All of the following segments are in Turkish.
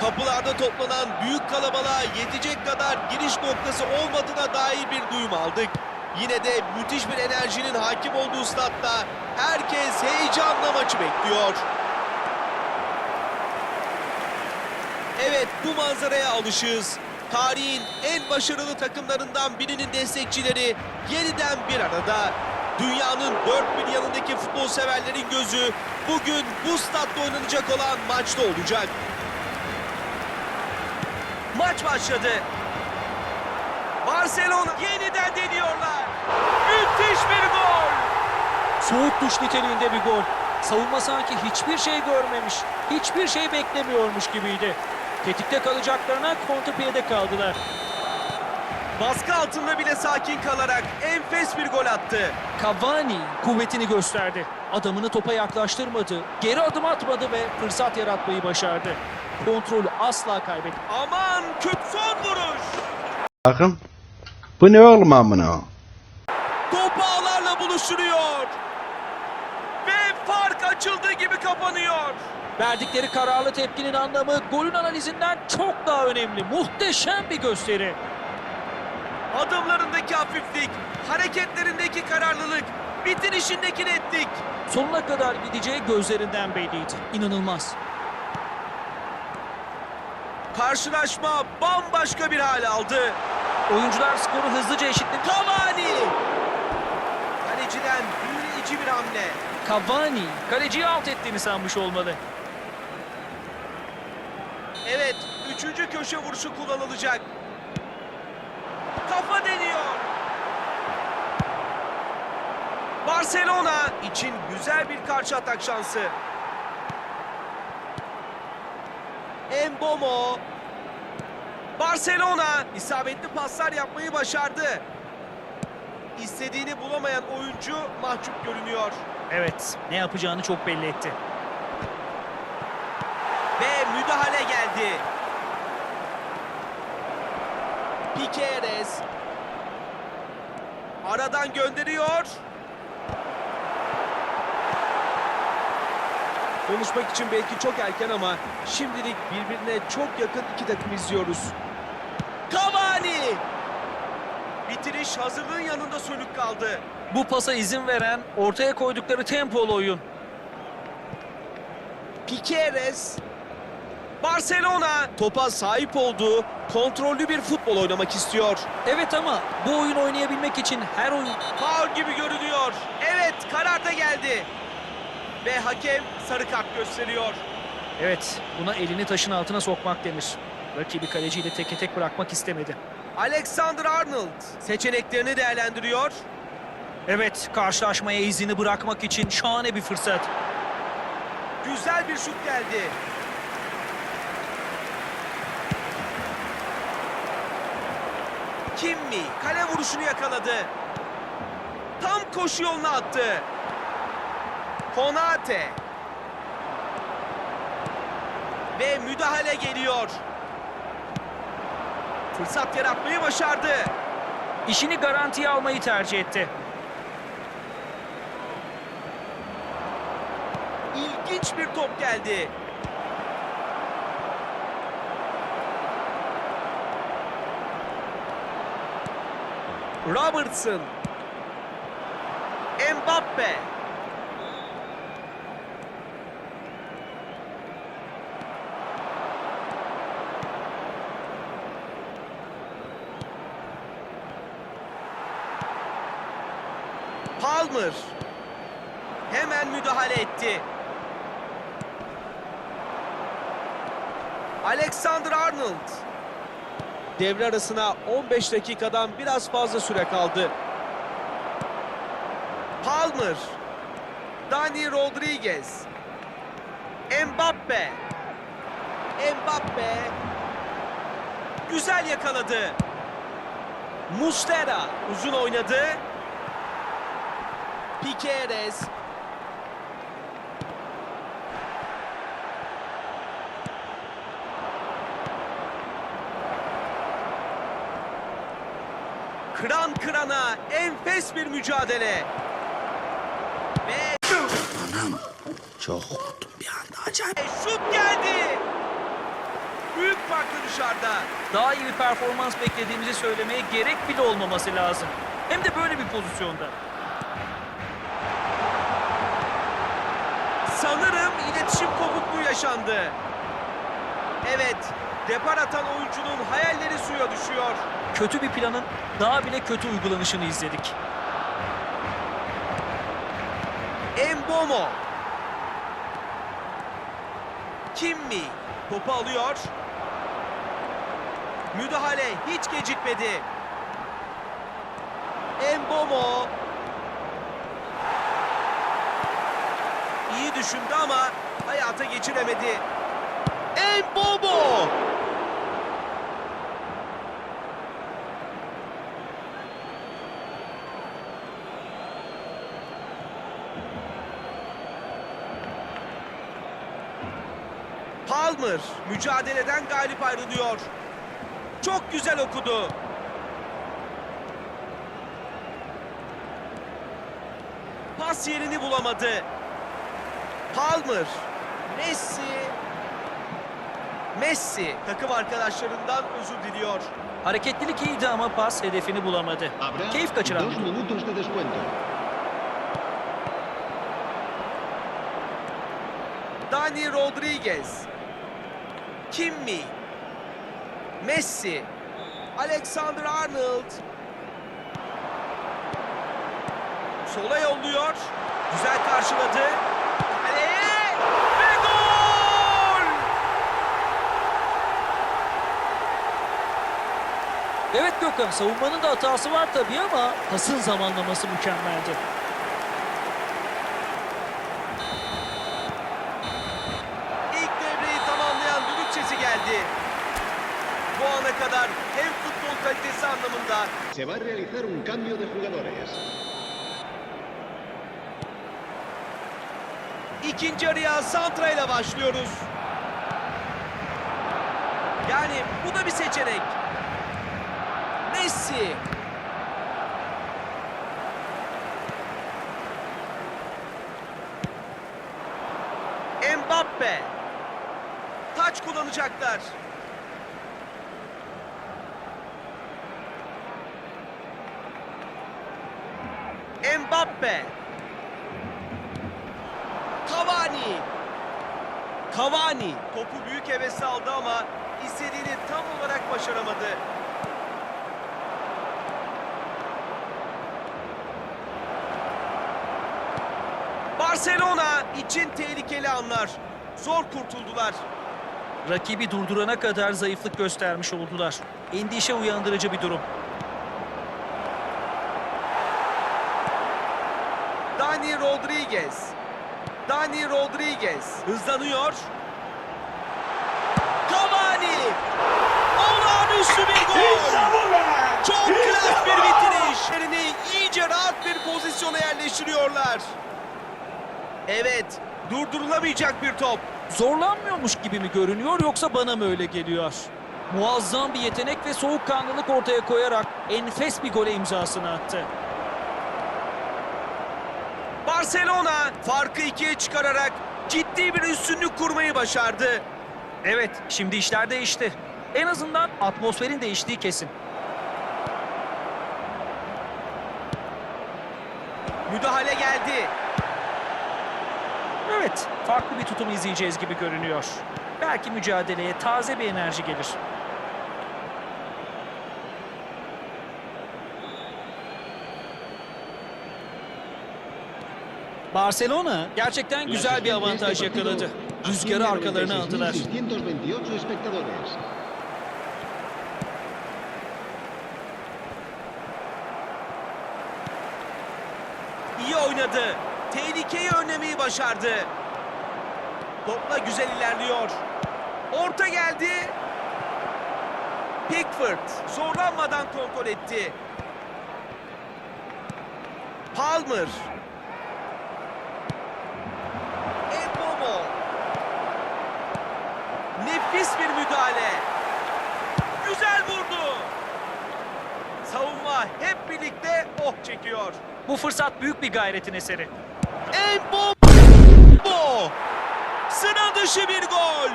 Kapılarda toplanan büyük kalabalığa yetecek kadar giriş noktası olmadığına dair bir duyum aldık. Yine de müthiş bir enerjinin hakim olduğu statta herkes heyecanla maçı bekliyor. Evet bu manzaraya alışığız. Tarihin en başarılı takımlarından birinin destekçileri yeniden bir arada. Dünyanın dört bir yanındaki futbol severlerin gözü bugün bu statta oynanacak olan maçta olacak. Maç başladı. Barcelona yeniden deniyorlar. Müthiş bir gol. Soğuk duş niteliğinde bir gol. Savunma sanki hiçbir şey görmemiş, hiçbir şey beklemiyormuş gibiydi. Tetikte kalacaklarına kontrpiyede kaldılar. Baskı altında bile sakin kalarak enfes bir gol attı. Cavani kuvvetini gösterdi. Adamını topa yaklaştırmadı, geri adım atmadı ve fırsat yaratmayı başardı. Kontrolü asla kaybetmedi. Aman kötü son vuruş. Bakın. Bu ne oğlum amına? Top ağlarla buluşturuyor. Ve fark açıldığı gibi kapanıyor. Verdikleri kararlı tepkinin anlamı golün analizinden çok daha önemli. Muhteşem bir gösteri. Adımlarındaki hafiflik, hareketlerindeki kararlılık, bitirişindeki netlik. Sonuna kadar gideceği gözlerinden belliydi. İnanılmaz. Karşılaşma bambaşka bir hal aldı. Oyuncular skoru hızlıca eşitledi. Cavani! Kaleciden büyüleyici bir hamle. Cavani kaleciyi alt ettiğini sanmış olmalı. Evet, üçüncü köşe vuruşu kullanılacak. Kafa deniyor. Barcelona için güzel bir karşı atak şansı. Embomo. Barcelona isabetli paslar yapmayı başardı. İstediğini bulamayan oyuncu mahcup görünüyor. Evet, ne yapacağını çok belli etti. Ve müdahale geldi. Piqueres. Aradan gönderiyor. Konuşmak için belki çok erken ama şimdilik birbirine çok yakın iki takım izliyoruz. Cavani! Bitiriş hazırlığın yanında sönük kaldı. Bu pasa izin veren ortaya koydukları tempolu oyun. Piqueres. Barcelona topa sahip olduğu kontrollü bir futbol oynamak istiyor. Evet ama bu oyun oynayabilmek için her oyun... Faul gibi görünüyor. Evet karar da geldi. Ve hakem sarı kart gösteriyor. Evet, buna elini taşın altına sokmak denir. Rakibi kaleciyle teke tek bırakmak istemedi. Alexander Arnold seçeneklerini değerlendiriyor. Evet, karşılaşmaya izini bırakmak için şahane bir fırsat. Güzel bir şut geldi. Kimmi kale vuruşunu yakaladı. Tam koşu yoluna attı. Konate. Ve müdahale geliyor. Fırsat yaratmayı başardı. İşini garantiye almayı tercih etti. İlginç bir top geldi. Robertson. Mbappe. Palmer. Hemen müdahale etti. Alexander Arnold devre arasına 15 dakikadan biraz fazla süre kaldı. Palmer, Dani Rodriguez, Mbappe, Mbappe güzel yakaladı. Mustera uzun oynadı. Piqueres Kıran kırana enfes bir mücadele. Ve... Anam çok korktum bir anda acayip. Şut geldi. Büyük farklı dışarıda. Daha iyi bir performans beklediğimizi söylemeye gerek bile olmaması lazım. Hem de böyle bir pozisyonda. Sanırım iletişim kopukluğu yaşandı. Evet, Depar atan oyuncunun hayalleri suya düşüyor. Kötü bir planın daha bile kötü uygulanışını izledik. Embomo. Kimmi topu alıyor. Müdahale hiç gecikmedi. Embomo. İyi düşündü ama hayata geçiremedi. Embomo. Palmer mücadeleden galip ayrılıyor. Çok güzel okudu. Pas yerini bulamadı. Palmer. Messi. Messi takım arkadaşlarından özür diliyor. Hareketlilik iyiydi ama pas hedefini bulamadı. Abra, Keyif kaçıran. Dani Rodriguez. Kimmi. Messi. Alexander Arnold. Sola yolluyor. Güzel karşıladı. Evet Gökhan savunmanın da hatası var tabii ama pasın zamanlaması mükemmeldi. orada. Se va a realizar un cambio de jugadores. İkinci yarıya Santra ile başlıyoruz. Yani bu da bir seçenek. Messi. Mbappe. Taç kullanacaklar. Mbappe. Cavani. Cavani. Topu büyük hevesi aldı ama istediğini tam olarak başaramadı. Barcelona için tehlikeli anlar. Zor kurtuldular. Rakibi durdurana kadar zayıflık göstermiş oldular. Endişe uyandırıcı bir durum. Dani Rodriguez. Dani Rodriguez hızlanıyor. Cavani! Olağanüstü bir gol! Çok klas bir bitiriş. Yerini iyice rahat bir pozisyona yerleştiriyorlar. Evet, durdurulamayacak bir top. Zorlanmıyormuş gibi mi görünüyor yoksa bana mı öyle geliyor? Muazzam bir yetenek ve soğukkanlılık ortaya koyarak enfes bir gole imzasını attı. Barcelona farkı ikiye çıkararak ciddi bir üstünlük kurmayı başardı. Evet, şimdi işler değişti. En azından atmosferin değiştiği kesin. Müdahale geldi. Evet, farklı bir tutum izleyeceğiz gibi görünüyor. Belki mücadeleye taze bir enerji gelir. Barcelona gerçekten güzel bir avantaj yakaladı. Rüzgarı arkalarına aldılar. İyi oynadı. Tehlikeyi önlemeyi başardı. Topla güzel ilerliyor. Orta geldi. Pickford zorlanmadan kontrol etti. Palmer Nefis bir müdahale. Güzel vurdu. Savunma hep birlikte oh çekiyor. Bu fırsat büyük bir gayretin eseri. Ebomo. Sıra dışı bir gol.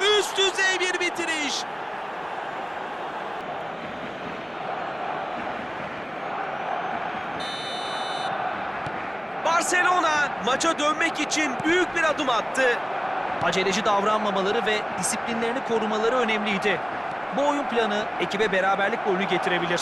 Üst düzey bir bitiriş. Barcelona maça dönmek için büyük bir adım attı. Aceleci davranmamaları ve disiplinlerini korumaları önemliydi. Bu oyun planı ekibe beraberlik golünü getirebilir.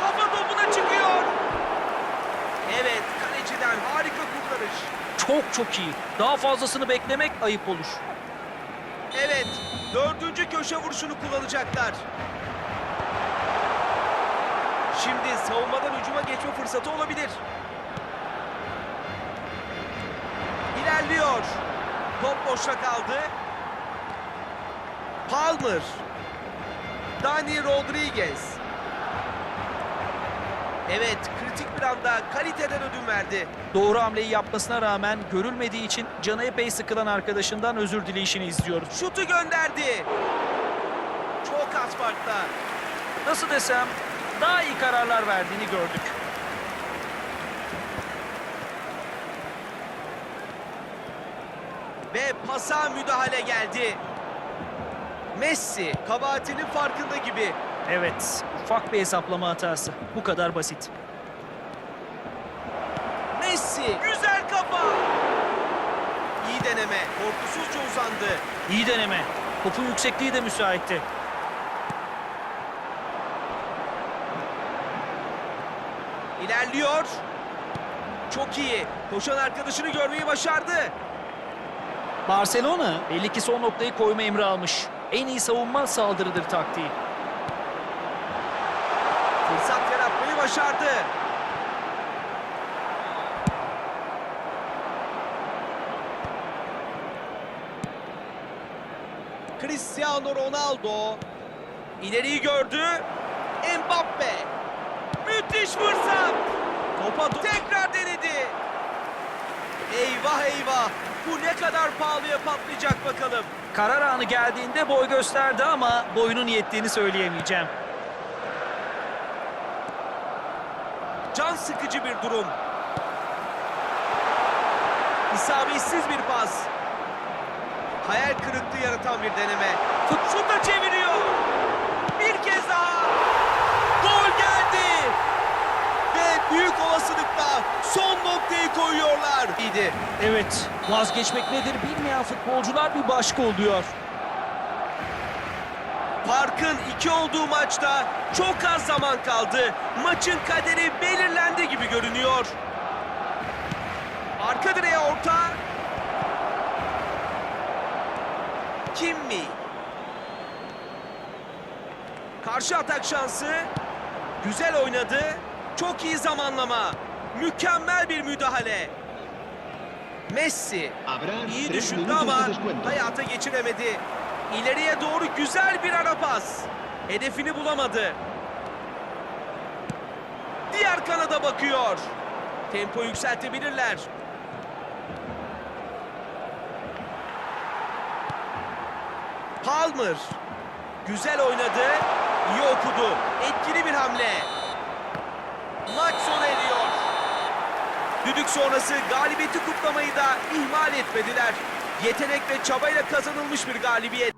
Kafa topuna çıkıyor. Evet, kaleciden harika kurtarış. Çok çok iyi. Daha fazlasını beklemek ayıp olur. Evet, dördüncü köşe vuruşunu kullanacaklar. Şimdi savunmadan hücuma geçme fırsatı olabilir. İlerliyor. Top boşta kaldı. Palmer. Dani Rodriguez. Evet, kritik bir anda kaliteden ödün verdi. Doğru hamleyi yapmasına rağmen görülmediği için canı epey sıkılan arkadaşından özür dileyişini izliyoruz. Şutu gönderdi. Çok az farkla. Nasıl desem daha iyi kararlar verdiğini gördük. Ve pasa müdahale geldi. Messi kabahatinin farkında gibi. Evet, ufak bir hesaplama hatası. Bu kadar basit. Messi güzel kafa. İyi deneme. Korkusuzca uzandı. İyi deneme. Topun yüksekliği de müsaitti. İlerliyor. Çok iyi. Koşan arkadaşını görmeyi başardı. Barcelona belli ki son noktayı koyma emri almış. En iyi savunma saldırıdır taktiği. Fırsat yaratmayı başardı. Cristiano Ronaldo ileriyi gördü. Mbappe müthiş fırsat. Topa tekrar denedi. Eyvah eyvah. Bu ne kadar pahalıya patlayacak bakalım. Karar anı geldiğinde boy gösterdi ama boyunun yettiğini söyleyemeyeceğim. Can sıkıcı bir durum. İsabetsiz bir pas. Hayal kırıklığı yaratan bir deneme. Şut da çeviriyor. Bir kez daha. Gol geldi. Ve büyük olasılıkla son noktayı İyiydi. Evet, vazgeçmek nedir bilmeyen futbolcular bir başka oluyor. Farkın iki olduğu maçta çok az zaman kaldı. Maçın kaderi belirlendi gibi görünüyor. Arka direğe orta. Kim mi? Karşı atak şansı. Güzel oynadı. Çok iyi zamanlama. Mükemmel bir müdahale. Messi İyi düşündü ama hayata geçiremedi. İleriye doğru güzel bir ara pas. Hedefini bulamadı. Diğer kanada bakıyor. Tempo yükseltebilirler. Palmer. Güzel oynadı. İyi okudu. Etkili bir hamle. Maç sona eriyor. Düdük sonrası galibiyeti kutlamayı da ihmal etmediler. Yetenek ve çabayla kazanılmış bir galibiyet.